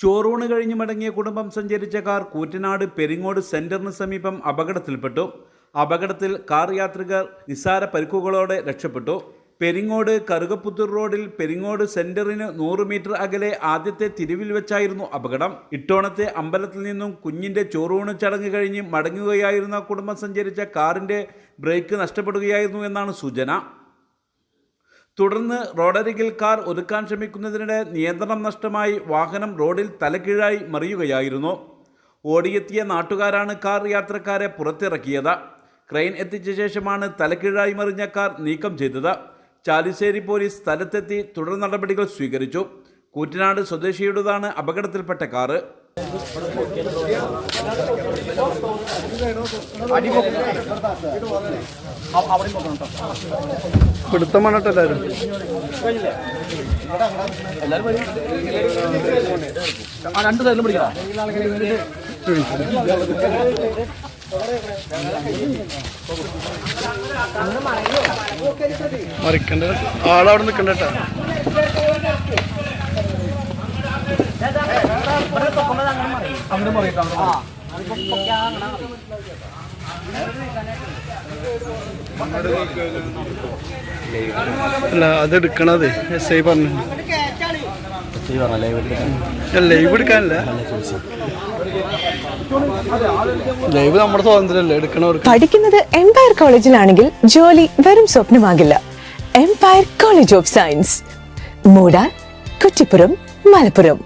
ചോറൂണ് കഴിഞ്ഞ് മടങ്ങിയ കുടുംബം സഞ്ചരിച്ച കാർ കൂറ്റനാട് പെരിങ്ങോട് സെന്ററിന് സമീപം അപകടത്തിൽപ്പെട്ടു. അപകടത്തിൽ കാർ യാത്രികർ നിസ്സാര പരിക്കുകളോടെ രക്ഷപ്പെട്ടു. പെരിങ്ങോട് കറുകപ്പുത്തൂർ റോഡിൽ പെരിങ്ങോട് സെന്ററിന് നൂറ് മീറ്റർ അകലെ ആദ്യത്തെ തിരിവിൽ വെച്ചായിരുന്നു അപകടം. ഇട്ടോണത്തെ അമ്പലത്തിൽ നിന്നും കുഞ്ഞിന്റെ ചോറൂണ് ചടങ്ങ് കഴിഞ്ഞ് മടങ്ങുകയായിരുന്ന കുടുംബം സഞ്ചരിച്ച കാറിന്റെ ബ്രേക്ക് നഷ്ടപ്പെടുകയായിരുന്നു എന്നാണ് സൂചന. തുടർന്ന് റോഡരികിൽ കാർ ഒതുക്കാൻ ശ്രമിക്കുന്നതിനിടെ നിയന്ത്രണം നഷ്ടമായി വാഹനം റോഡിൽ തലകീഴായി മറിയുകയായിരുന്നു. ഓടിയെത്തിയ നാട്ടുകാരാണ് കാർ യാത്രക്കാരെ പുറത്തിറക്കിയത്. ക്രെയിൻ എത്തിച്ച ശേഷമാണ് തലകീഴായി മറിഞ്ഞ കാർ നീക്കം ചെയ്തത്. ചാലിശ്ശേരി പോലീസ് സ്ഥലത്തെത്തി തുടർ നടപടികൾ സ്വീകരിച്ചു. കൂറ്റനാട് സ്വദേശിയുടേതാണ് അപകടത്തിൽപ്പെട്ട കാറ്. പിടുത്തം വേണട്ടോ എല്ലാവരും രണ്ട് സൈഡിലും പിടിക്കണം മറിക്കണ്ട. ആളവിടെ നിൽക്കണ്ട കേട്ടാ. അങ്ങനെ മറിയിട്ടാണ് അല്ല അത് എടുക്കണത്. എസ് ഐ പറഞ്ഞു ലൈവ് എടുക്കാനല്ല. ലൈവ് നമ്മുടെ സ്വാതന്ത്ര്യമല്ലേ എടുക്കണവർക്ക്. പഠിക്കുന്നത് എംപയർ കോളേജിലാണെങ്കിൽ ജോലി വെറും സ്വപ്നമാകില്ല. എംപയർ കോളേജ് ഓഫ് സയൻസ് മൂടാൻ കുറ്റിപ്പുറം മലപ്പുറം.